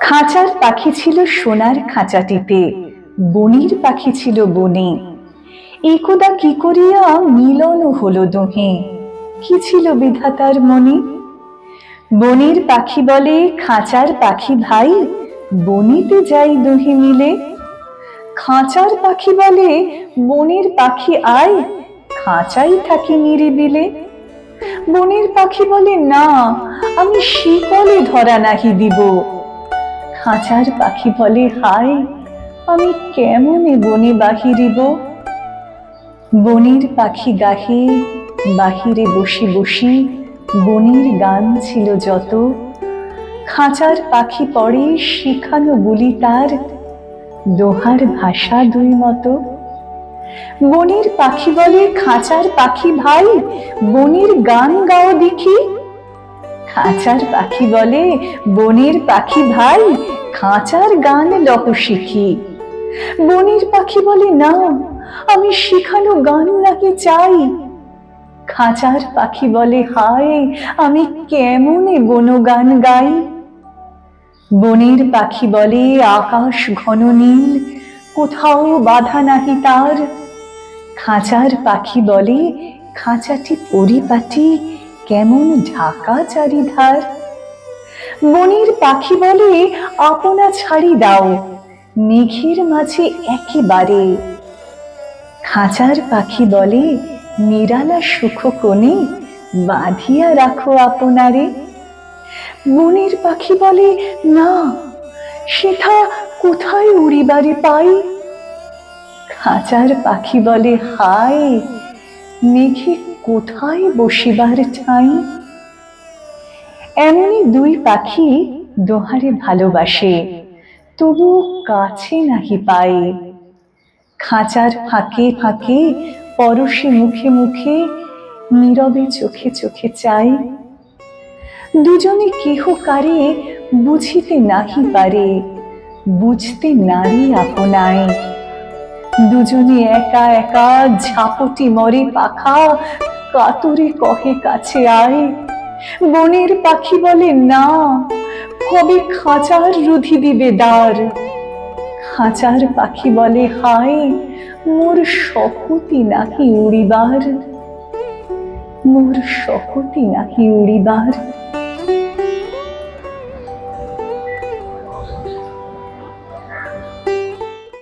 খাঁচার পাখি ছিল সোনার খাঁচাটিতে বনির পাখি ছিল বনে। একদা কি করিয়া মিলন হলো দোহে, কি ছিল বিধাতার মনে? বনের পাখি বলে, খাঁচার পাখি ভাই, বনিতে যাই দুহে মিলে। খাঁচার পাখি বলে, বনের পাখি আয়, খাঁচাই থাকি নিরিবিলে। বনের পাখি বলে, না, আমি শিকলে ধরা নাহি দিব খাঁচার পাখি বলে, হায়, আমি কেমনে বনে বাহিরিব? বনের পাখি গাহে, বাহিরে বসি বসি, বনের গান ছিল যত। খাঁচার পাখি পড়ে, শিখানো বলি তার, দোহার ভাষা দুই মতো। বনের পাখি বলে, খাঁচার পাখি ভাই, বনের গান গাও দেখি। খাঁচার পাখি বলে, বনের পাখি ভাই খাঁচার গান লহ শিখি। বনের পাখি বলে, না, আমি শিখানো গান নাকি চাই? খাঁচার পাখি বলে, হায়, আমি কেমনে বনগান গাই? বনের পাখি বলে, আকাশ ঘন নীল, কোথাও বাধা নাহি তার। খাঁচার পাখি বলে, খাঁচাটি পরিপাটি, কেমন ঢাকা চারিধার? বনের পাখি বলে আপনা ছাড়ি দাও। মেঘের মাঝে একেবারে। খাঁচার পাখি বলে, নিরালা সুখ কোণে বাঁধিয়া রাখো আপনারে। বনের পাখি বলে, না সেটা কোথায় উড়িবারে পাই? খাঁচার পাখি বলে, হায়, মেঘে কোথায় বসিবার ঠাঁই এমনই দুই পাখি দোহারে ভালোবাসে, তবু কাছে নাহি পায়। খাঁচার ফাঁকে ফাঁকে, পরশে মুখে মুখে, নীরবে চোখে চোখে চাই। দুজনে কেহ কারে বুঝিতে নাহি পারে, বুঝতে নারী আপনায়। দুজনে একা একা ঝাপটি মরে পাখা, কাতরে কহে কাছে আয়। বনের পাখি বলে না। কবে খাঁচার রুধি দিবে দ্বার? খাঁচার পাখি বলে, হায়, মোর শকতি নাকি উড়িবার? মোর শকতি নাকি উড়িবার?